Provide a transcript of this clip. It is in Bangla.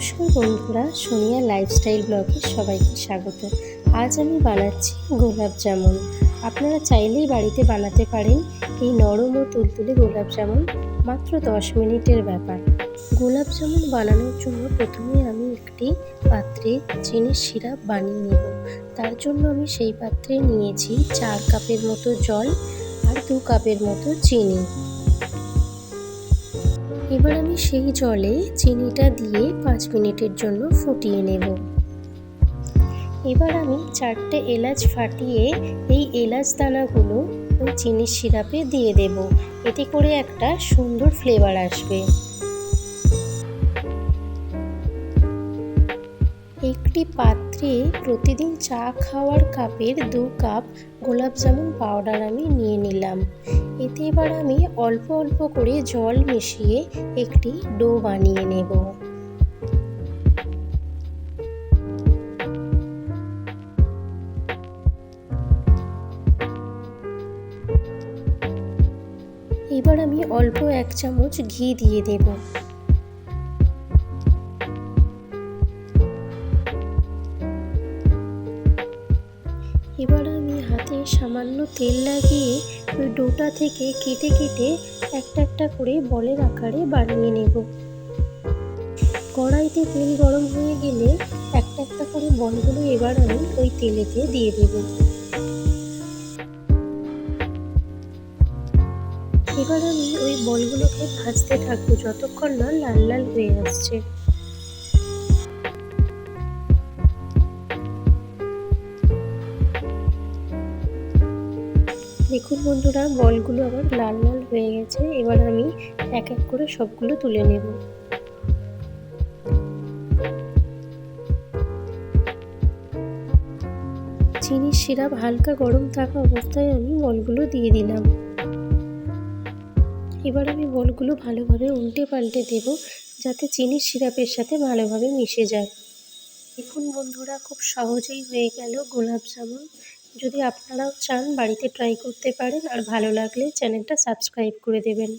নমস্কার বন্ধুরা, সোনিয়া লাইফস্টাইল ব্লগে সবাইকে স্বাগত। আজ আমি বানাচ্ছি গোলাপ জামুন। আপনারা চাইলেই বাড়িতে বানাতে পারেন এই নরম ও তুলতুলে গোলাপ জামুন, মাত্র দশ মিনিটের ব্যাপার। গোলাপ জামুন বানানোর জন্য প্রথমে আমি একটি পাত্রে চিনির সিরাপ বানিয়ে নেব। তার জন্য আমি সেই পাত্রে নিয়েছি চার কাপের মতো জল আর দু কাপের মতো চিনি। এবার আমি সেই জলে চিনিটা দিয়ে পাঁচ মিনিটের জন্য ফুটিয়ে নেব। এবার আমি চারটে এলাচ ফাটিয়ে এই এলাচ দানাগুলো ওই চিনির সিরাপে দিয়ে দেব। এতে করে একটা সুন্দর ফ্লেভার আসবে। একটি পাত্রে প্রতিদিন চা খাওয়ার কাপের দু কাপ গোলাপ জামুন পাউডার আমি নিয়ে নিলাম। এতে এবার আমি অল্প অল্প করে জল মিশিয়ে একটি ডো বানিয়ে নেব। এবার আমি অল্প এক চামচ ঘি দিয়ে দেব। এবার আমি হাতে সামান্য তেল লাগিয়ে ওই ডোটা থেকে কেটে কেটে একটা একটা করে বলের আকারে বানিয়ে নেব। কড়াইতে তেল গরম হয়ে গেলে একটা একটা করে বলগুলো এবার আমি ওই তেলেতে দিয়ে দেব। এবার আমি ওই বলগুলোকে ভাজতে থাকব, যতক্ষণ না লাল লাল হয়ে আসছে। দেখুন বন্ধুরা, বলগুলো আবার লাল লাল হয়ে গেছে। এবার আমি এক এক করে সবগুলো তুলে নেব। চিনির সিরাপ হালকা গরম থাকা অবস্থায় আমি বলগুলো দিয়ে দিলাম। এবার আমি বলগুলো ভালোভাবে উল্টে পাল্টে দেব, যাতে চিনির সিরাপের সাথে ভালোভাবে মিশে যায়। দেখুন বন্ধুরা, খুব সহজেই হয়ে গেল গোলাপ জামুন। যদি আপনারাও চান বাড়িতে ট্রাই করতে পারেন আর ভালো লাগলে চ্যানেলটা সাবস্ক্রাইব করে দেবেন।